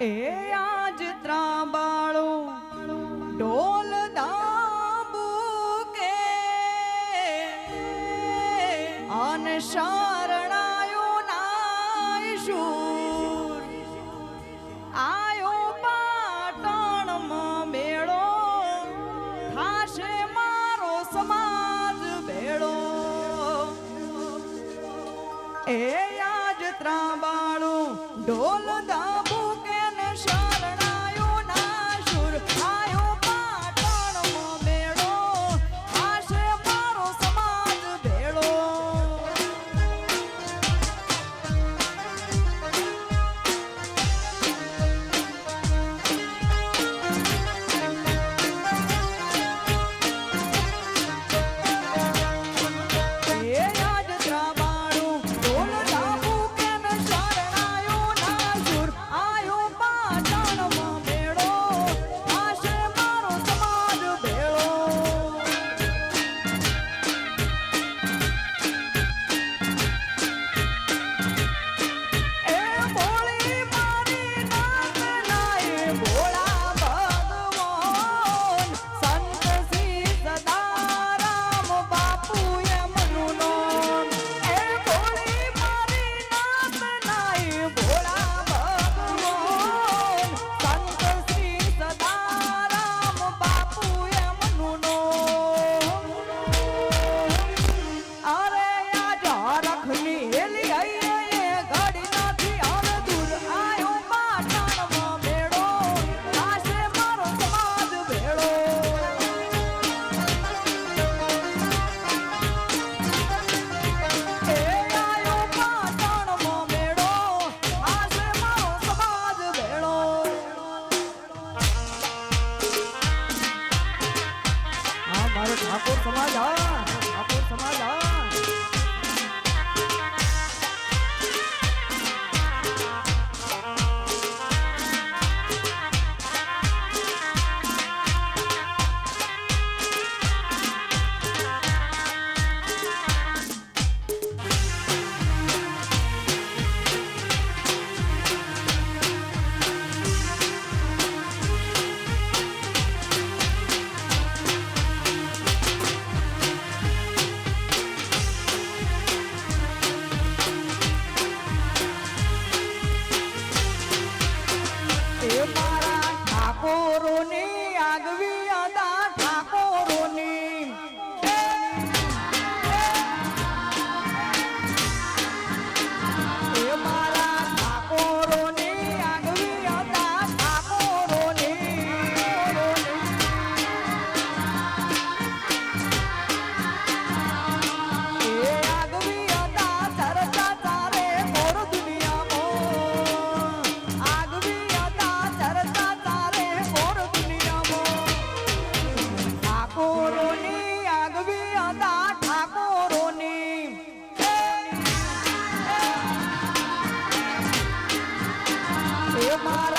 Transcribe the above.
એ આજ ત્રાબાળો ઢોલ દાબુ કે અને શરણાયો નાય શૂર. આયો પાટણમાં મેળો. થાશે મારો સમાજ ભેળો. એ આજ ત્રાબાળો ઢોલ દા रोने आगवी Mara.